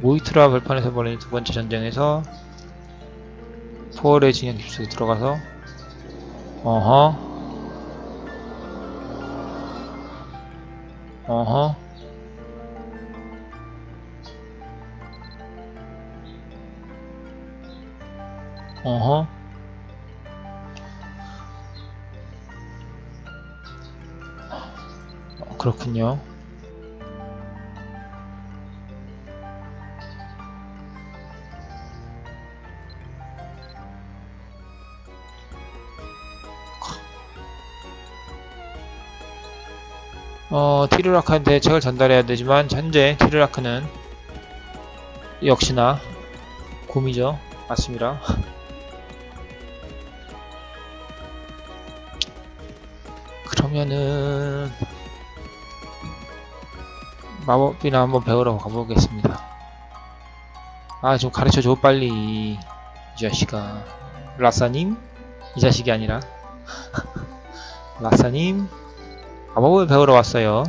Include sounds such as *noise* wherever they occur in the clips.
모이트라 벌판에서 벌인 두 번째 전쟁에서 포월의 진영 깁스에 들어가서 어허. 어허. 어허. 어, 그렇군요 어, 티르라크한테 책을 전달해야 되지만 현재 티르라크는 역시나 곰이죠. 맞습니다. *laughs* 그러면은 마법이나 한번 배우러 가보겠습니다. 아, 좀 가르쳐줘 빨리 이 자식아. 라사님? 이 자식이 아니라 *laughs* 라사님? 마법을 배우러 왔어요.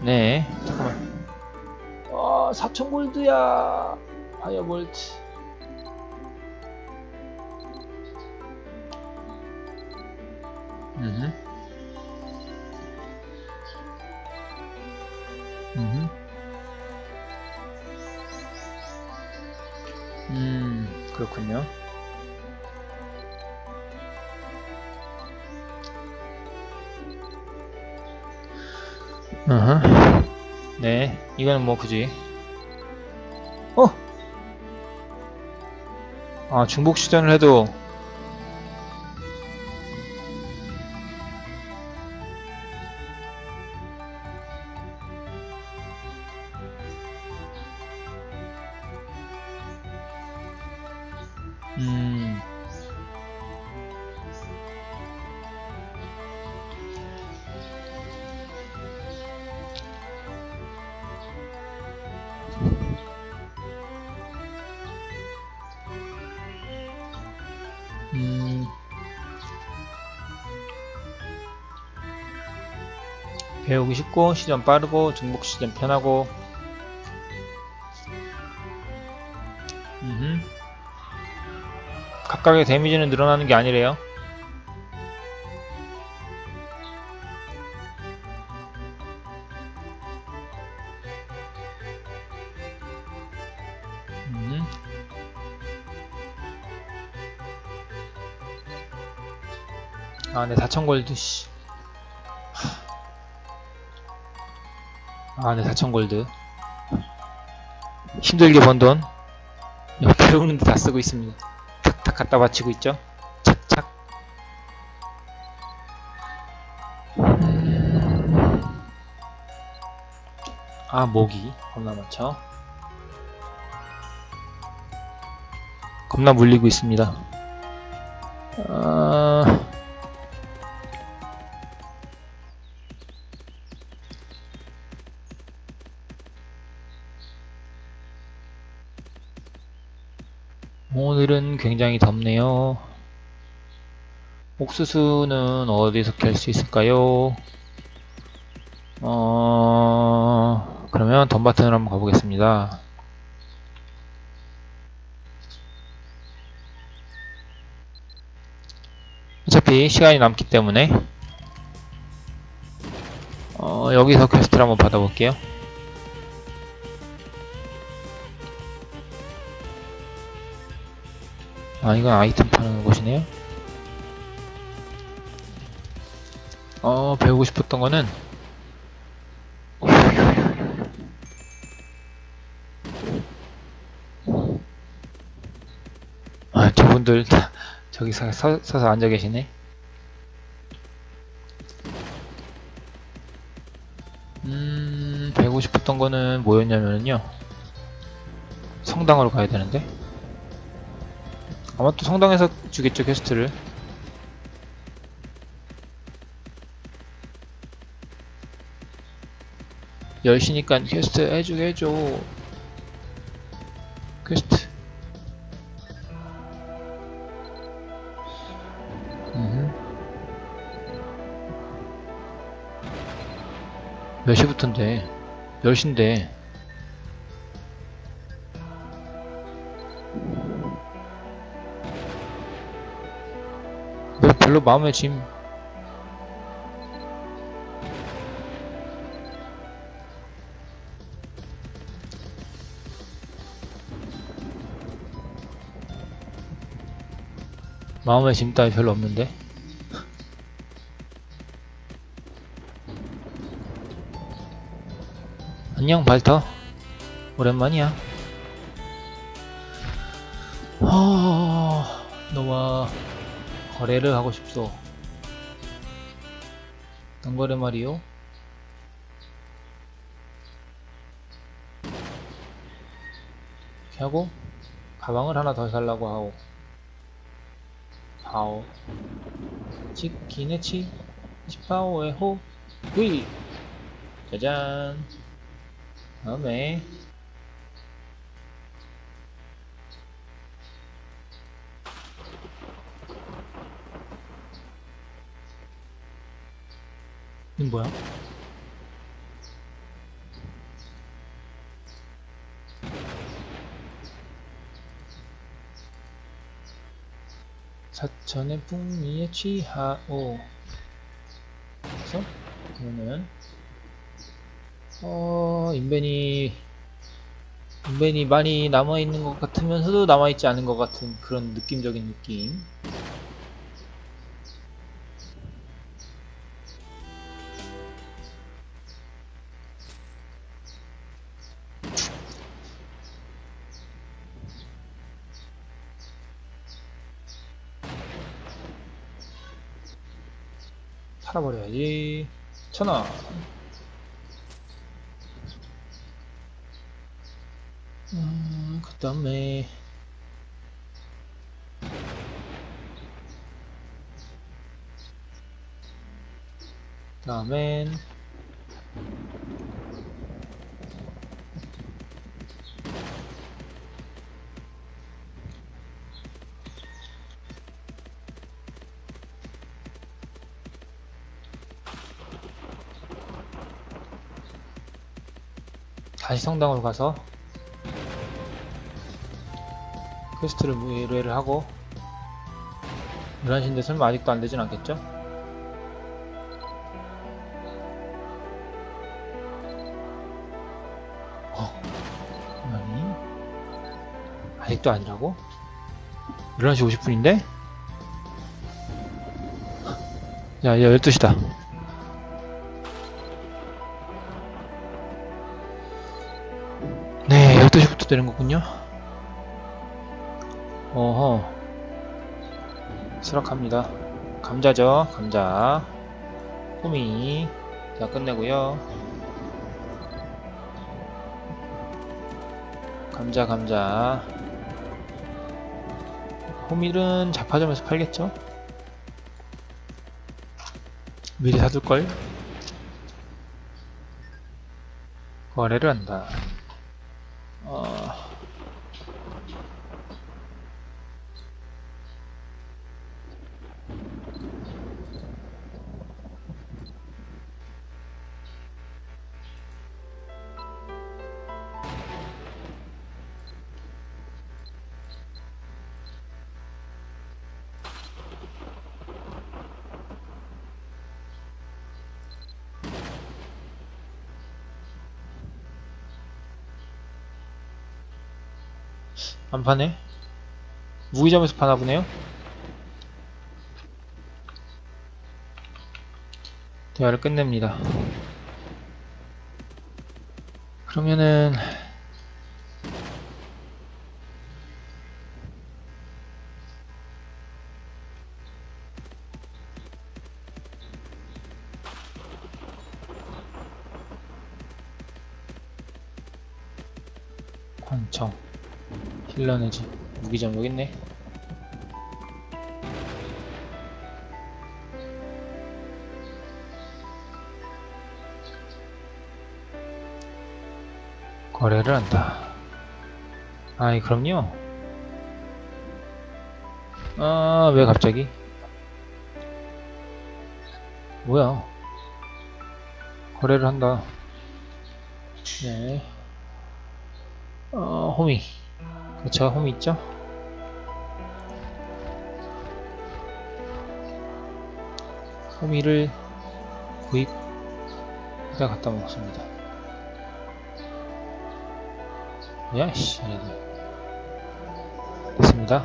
네, 잠깐만. 아, 4천 골드야. 파이어볼트. 음. 음. 음, 그렇군요. 어허. 네, 이거는 뭐 굳이. 어! 아, 중복 시전을 해도 쉽고 시전 빠르고 중복 시전 편하고 음흠. 각각의 데미지는 늘어나는 게 아니래요 음. 아, 네, 4,000골드, 씨. 아, 네, 4,000골드. 힘들게 번 돈. 배우는데 다 쓰고 있습니다. 탁탁 갖다 바치고 있죠? 착착. 아, 모기. 겁나 많죠? 겁나 물리고 있습니다. 아... 오늘은 굉장히 덥네요. 옥수수는 어디서 캘 수 있을까요? 어... 그러면 덤바튼으로 한번 가보겠습니다. 어차피 시간이 남기 때문에 어, 여기서 퀘스트를 한번 받아볼게요. 아, 이건 아이템 파는 곳이네요. 어, 배우고 싶었던 거는 아, 저분들 다 저기 서, 서, 서서 앉아 계시네. 음, 배우고 싶었던 거는 뭐였냐면요. 성당으로 가야 되는데. 아마 또 성당에서 주겠죠, 퀘스트를. 열 시니까 퀘스트 해주게 해줘. 퀘스트. 음흠. 몇 시부터인데? 10시인데. 별로 마음에 짐. 마음에 짐 따위 별로 없는데? 안녕 발터 오랜만이야 거래를 하고 싶소. 어떤 거래 말이요? 이렇게 하고 가방을 하나 더 살라고 하오. 하오. 치키네치. 치파오의 호. 휘! 짜잔. 다음에 이건 뭐야? 사천의 풍미에 취하오 그래서 그러면 어 인벤이 인벤이 많이 남아있는 것 같으면서도 남아있지 않은 것 같은 그런 느낌적인 느낌 팔아버려야지. 천원 음, 그 다음에. 다음엔 성당으로 가서 퀘스트를 의뢰를 하고 11시인데 설마 아직도 안 되진 않겠죠? 어, 아니 아직도 아니라고? 11시 50분인데? 야, 야 12시다 네 12시부터 되는 거군요. 어허. 수락합니다. 감자죠? 감자. 호미. 자 끝내고요. 감자 감자. 호밀은 자파점에서 팔겠죠? 미리 사둘걸? 거래를 한다 안 파네? 무기점에서 파나 보네요? 대화를 끝냅니다. 그러면은 힐러네지. 무기점 여기 있네. 거래를 한다. 아이 그럼요. 아 왜 갑자기? 뭐야? 거래를 한다. 네. 어, 호미. 그렇죠, 호미 있죠? 호미를 구입, 해다 갖다 먹습니다. 야씨. 됐습니다.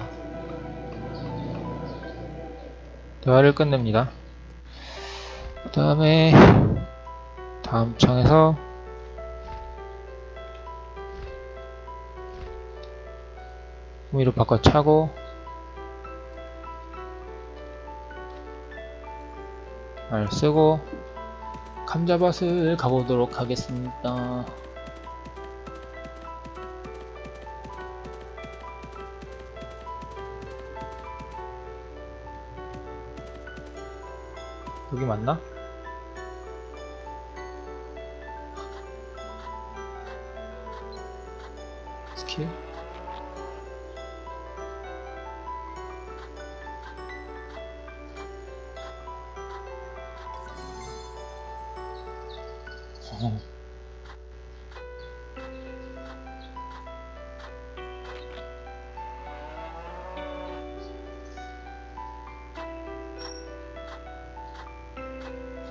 대화를 끝냅니다. 그 다음에, 다음 창에서, 호미로 바꿔 차고, 알 쓰고, 감자밭을 가보도록 하겠습니다. 여기 맞나? 스킬?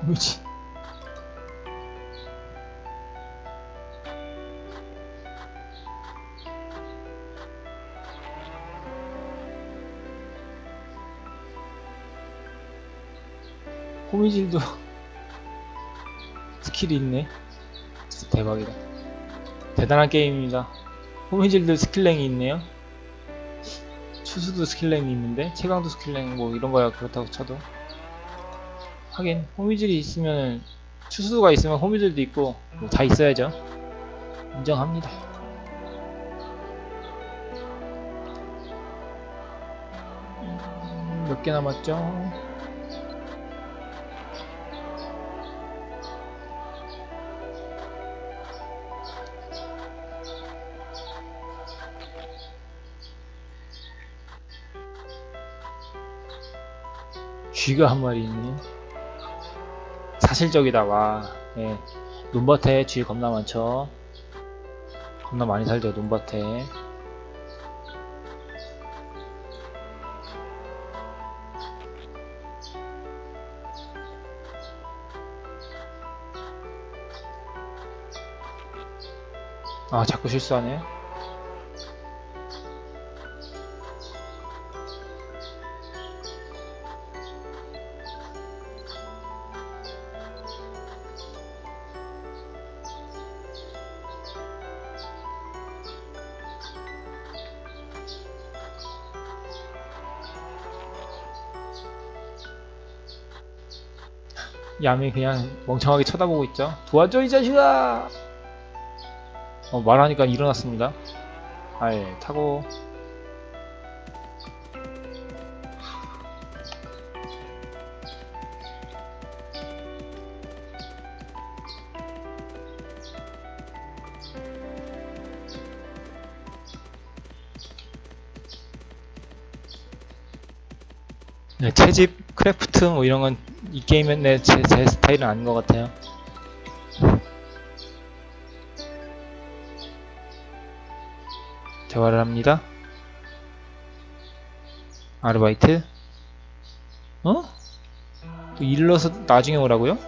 뭐지? 호미질도 *laughs* 스킬이 있네. 진짜 대박이다. 대단한 게임입니다. 호미질도 스킬랭이 있네요. 추수도 스킬랭이 있는데 채광도 스킬랭 뭐 이런 거야 그렇다고 쳐도 하긴 호미질이 있으면 추수가 있으면 호미질도 있고 뭐 다 있어야죠. 인정합니다. 음, 몇개 남았죠? 쥐가 한 마리 있네. 사실적이다, 와. 예. 논밭에 쥐 겁나 많죠. 겁나 많이 살죠, 논밭에. 아, 자꾸 실수하네. 야미 그냥 멍청하게 쳐다보고 있죠. 도와줘 이 자식아! 어, 말하니까 일어났습니다. 아예 타고 네, 채집, 크래프트 뭐 이런 건 이 게임은 내 제, 제 스타일은 아닌 것 같아요. 대화를 합니다. 아르바이트? 어? 또 일러서 나중에 오라고요?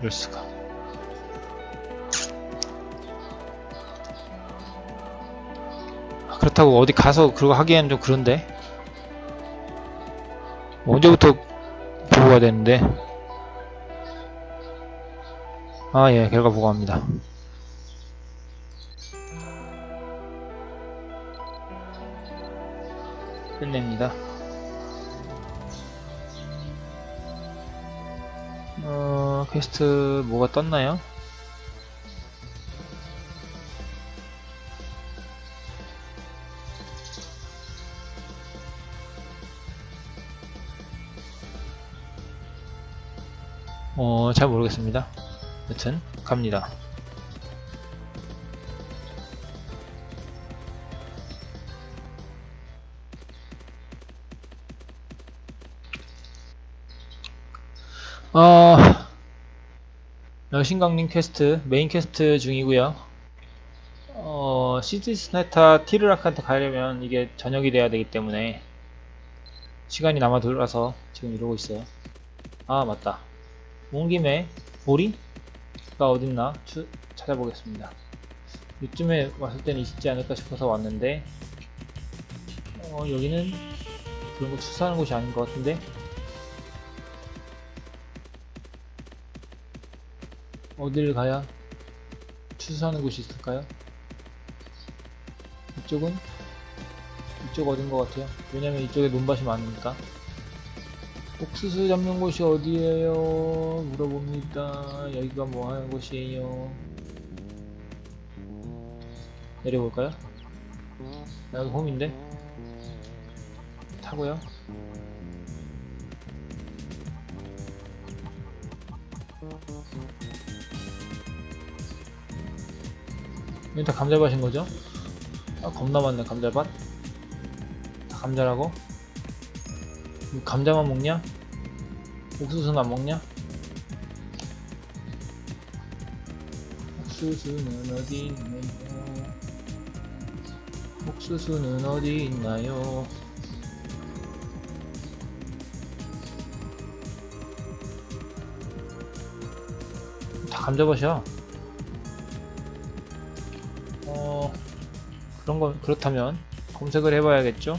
이럴 수가. 아, 그렇다고 어디 가서 그거 하기엔 좀 그런데. 언제부터 보고가 되는데? 아, 예, 결과 보고합니다. 끝냅니다. 어, 퀘스트 뭐가 떴나요? 잘 모르겠습니다. 여튼, 갑니다. 어, 여신강림 퀘스트 메인 퀘스트 중이고요 어 시드스네타 티르락한테 가려면 이게 저녁이 돼야 되기 때문에 시간이 남아 돌아서 지금 이러고 있어요 아 맞다 온 김에 보리가 어딨나 추- 찾아보겠습니다 이쯤에 왔을 때는 있지 않을까 싶어서 왔는데 어 여기는 그런 거 추수하는 곳이 아닌 것 같은데 어디를 가야 추수하는 곳이 있을까요? 이쪽은 이쪽 어딘 것 같아요. 왜냐면 이쪽에 논밭이 많으니까. 옥수수 잡는 곳이 어디예요? 물어봅니다. 여기가 뭐 하는 곳이에요? 내려볼까요? 여기 홈인데? 타고요. 다 감자밭인 거죠? 아 겁나 많네 감자밭 다 감자라고? 감자만 먹냐? 옥수수는 안 먹냐? 옥수수는 어디 있나요? 옥수수는 어디 있나요? 다 감자밭이야 어 그런 거 그렇다면 검색을 해봐야겠죠?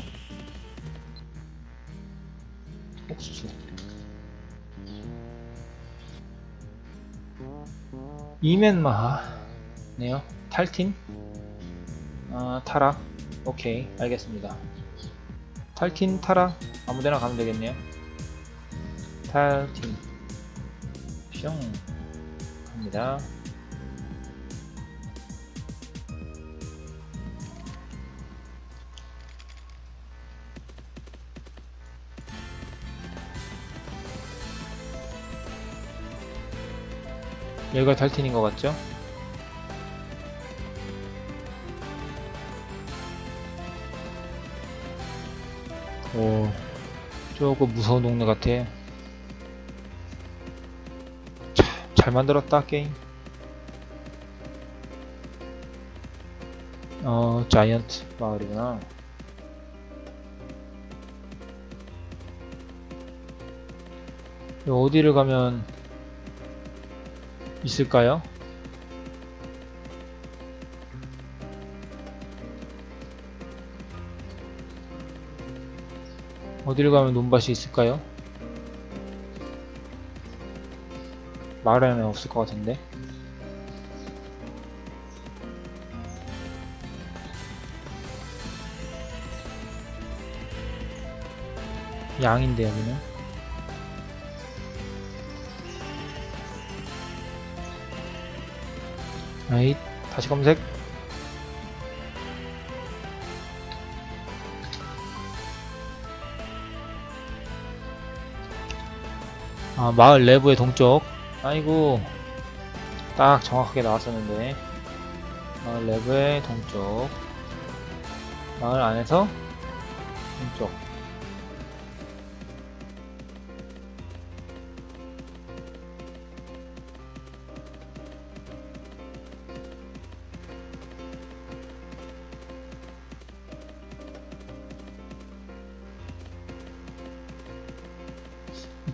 이멘마하네요. 탈틴? 아 타라 오케이. 알겠습니다. 탈틴 타라 아무데나 가면 되겠네요. 탈틴. 뿅. 갑니다 여기가 탈틴인 것 같죠? 오, 조금 무서운 동네 같아. 참, 잘 만들었다, 게임. 어, 자이언트 마을이구나. 어디를 가면 있을까요? 어디를 가면 논밭이 있을까요? 마을 안에 없을 것 같은데 양인데 여기는 아이 다시 검색. 아 마을 내부의 동쪽. 아이고 딱 정확하게 나왔었는데. 마을 내부의 동쪽. 마을 안에서 동쪽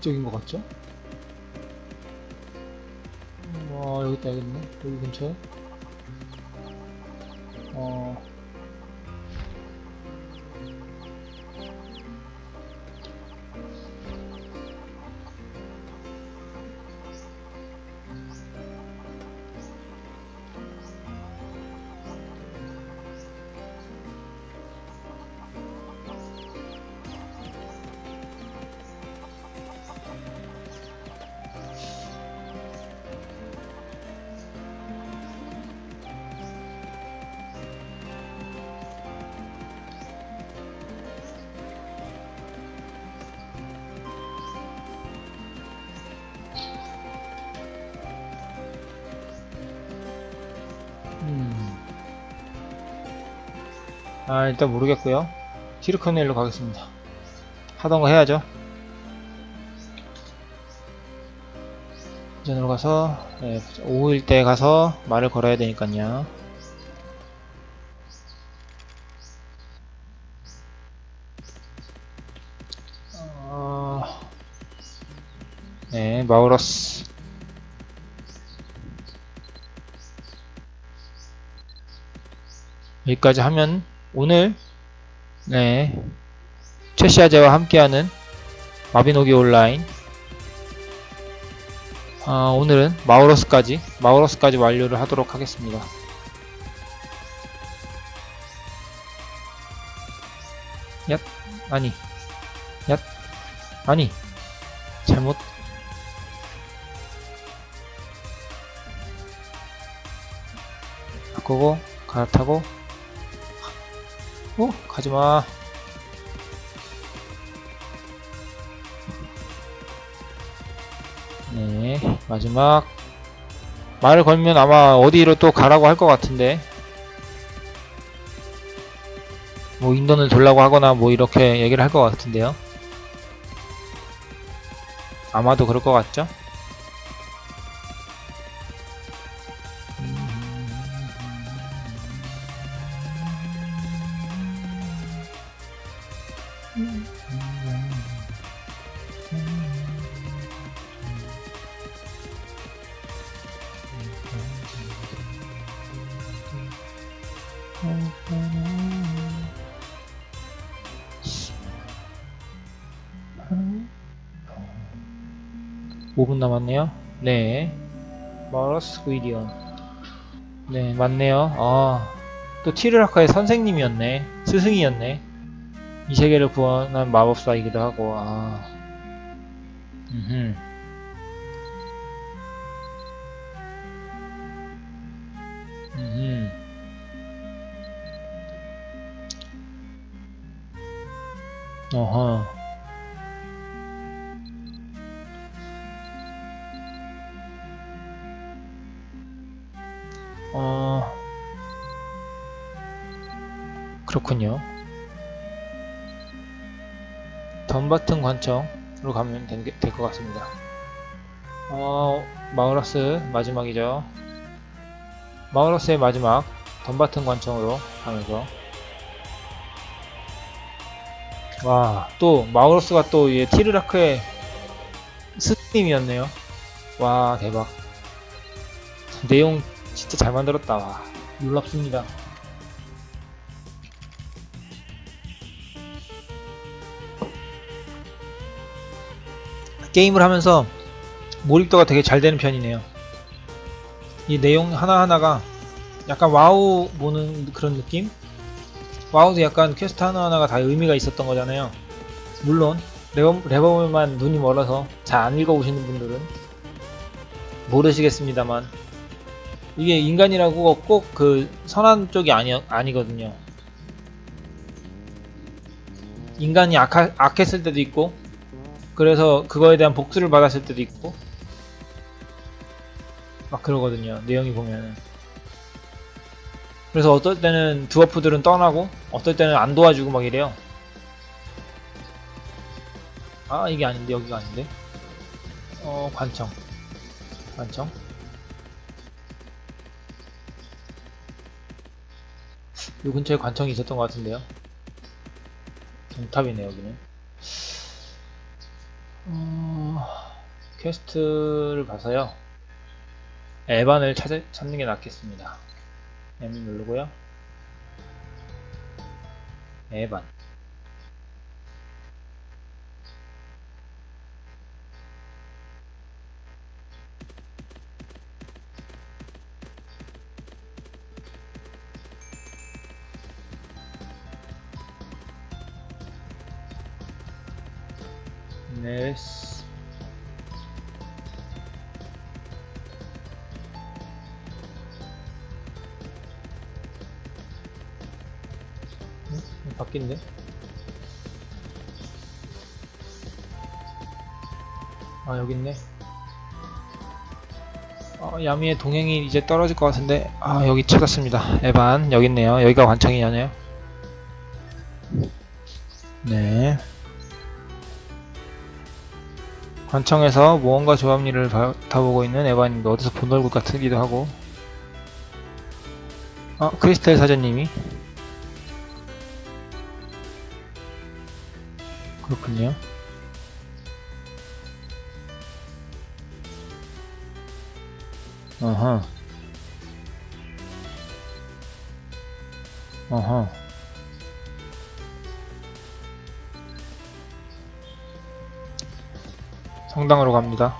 이쪽인 것 같죠? 와 여기 있다 여기 있네. 여기 근처에? 어 아 일단 모르겠고요 티르커넬로 가겠습니다 하던 거 해야죠 전으로 가서 네, 오후일 때 가서 말을 걸어야 되니까요. 어... 네, 마우러스. 여기까지 하면 오늘 네 최시아제와 함께하는 마비노기 온라인 아, 오늘은 마우러스까지 마우러스까지 완료를 하도록 하겠습니다. 얏 아니 얏 아니 잘못 바꾸고 갈아타고 어? 가지마 네 마지막 말을 걸면 아마 어디로 또 가라고 할 것 같은데 뭐 인던을 돌라고 하거나 뭐 이렇게 얘기를 할 것 같은데요 아마도 그럴 것 같죠? 남았네요. 네. 마러스 구이디언. 네, 맞네요. 아, 또 티르라카의 선생님이었네. 스승이었네. 이 세계를 구원한 마법사이기도 하고, 아. 음흠. 음흠. 어허. 그렇군요. 덤바튼 관청으로 가면 될 것 같습니다. 어, 마우러스 마지막이죠. 마우러스의 마지막 덤바튼 관청으로 가면서 와, 또 마우러스가 또이 티르라크의 스님이었네요. 와, 대박. 내용 진짜 잘 만들었다. 와, 놀랍습니다. 게임을 하면서 몰입도가 되게 잘 되는 편이네요. 이 내용 하나하나가 약간 와우 보는 그런 느낌? 와우도 약간 퀘스트 하나하나가 다 의미가 있었던 거잖아요. 물론 레버, 레버만 눈이 멀어서 잘 안 읽어보시는 분들은 모르시겠습니다만 이게 인간이라고 꼭 그 선한 쪽이 아니, 아니거든요. 인간이 악하, 악했을 때도 있고, 그래서 그거에 대한 복수를 받았을 때도 있고, 막 그러거든요. 내용이 보면은. 그래서 어떨 때는 드워프들은 떠나고, 어떨 때는 안 도와주고 막 이래요. 아, 이게 아닌데, 여기가 아닌데. 어, 관청. 관청. 요 근처에 관청이 있었던 것 같은데요. 정탑이네 여기는. 퀘스트를 봐서요. 에반을 찾, 찾는 게 낫겠습니다. M 누르고요. 에반. 바뀐데? 아 여기 있네. 어, 야미의 동행이 이제 떨어질 것 같은데 아 여기 찾았습니다. 에반 여기 있네요. 여기가 관청이냐네요. 네. 관청에서 무언가 조합일을 받아보고 있는 에반인데 어디서 본 얼굴 같기도 하고 어 크리스텔 사장님이 그렇군요 어허 어허 성당으로 갑니다.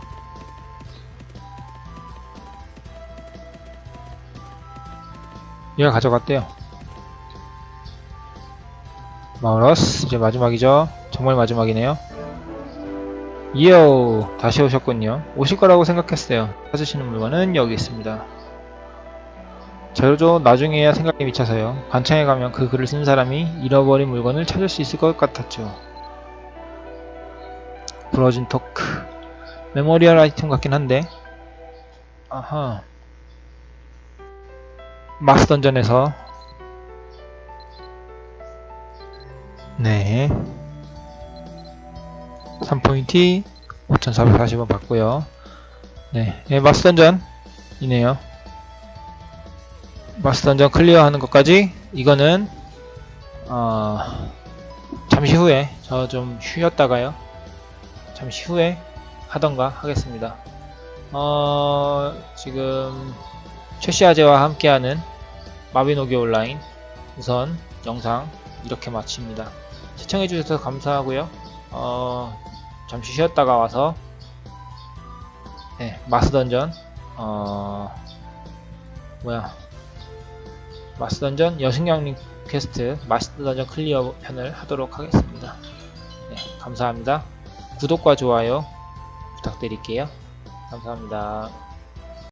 얘가 가져갔대요. 마우러스 이제 마지막이죠. 정말 마지막이네요. 이요 다시 오셨군요. 오실 거라고 생각했어요. 찾으시는 물건은 여기 있습니다. 저도 나중에야 생각이 미쳐서요. 관창에 가면 그 글을 쓴 사람이 잃어버린 물건을 찾을 수 있을 것 같았죠. 부러진 토크 메모리얼 아이템 같긴 한데 아하 마스 던전에서 네 3포인트 5440원 받고요 네, 네 마스 던전이네요 마스 던전 클리어 하는 것까지 이거는 어, 잠시 후에 저 좀 쉬었다가요 잠시 후에 하던가 하겠습니다. 어, 지금 최시아제와 함께하는 마비노기 온라인 우선 영상 이렇게 마칩니다. 시청해주셔서 감사하고요. 어, 잠시 쉬었다가 와서 네, 마스 던전 어, 뭐야 마스 던전 여승양님 퀘스트 마스 던전 클리어 편을 하도록 하겠습니다. 네, 감사합니다. 구독과 좋아요 부탁드릴게요. 감사합니다.